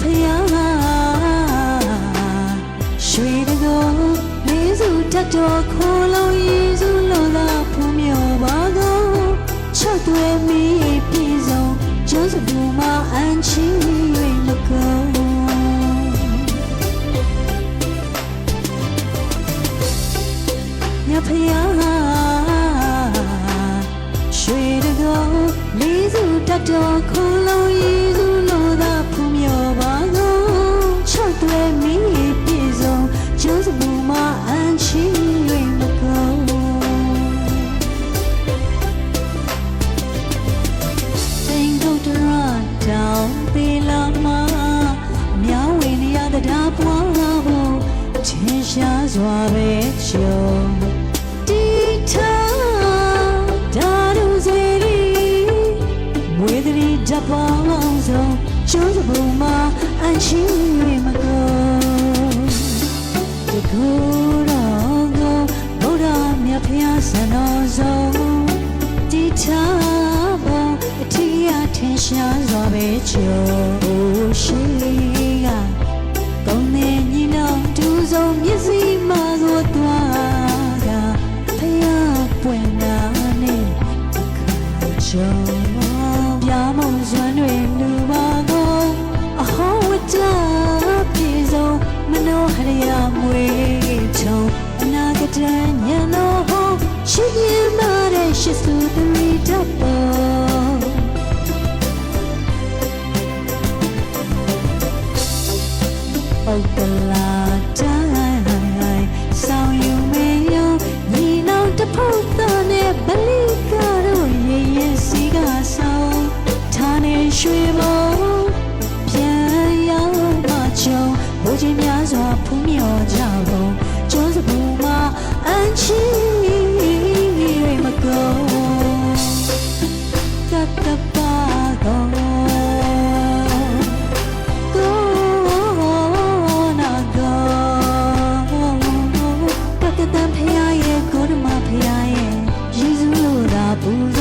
ဖယားရွှေတကောလေးစုတတ်တော်ခိုးလုံးယေစုလောသာဖူးမြော်ပါသောချက်သွဲမိပြေဆုံးဂျောစဘူမအန်ချီ၍လကောမြဖယားရွှေတကောလေးစုတတ်တော်ခိုးလုံးယေ စွာပဲကြုံတီထားဒါတို့စေရီမွေးတရီဓာတ်ပေါင်းစုံကျိုးစပုံမှာအန်ချီမကောတကူတော်ကိုဗုဒ္ဓမြတ်ဖျားစံတော်ဆုံးတီထားဖို့အထီးအထင်ရှားစွာပဲကြုံရှိ နောဟရယမွေချုံအနာဂတညံတော်ဟောရှိရင်မာတဲ့ရှိစုတရီတပ်ပေါ်ပုတ်တလာ tus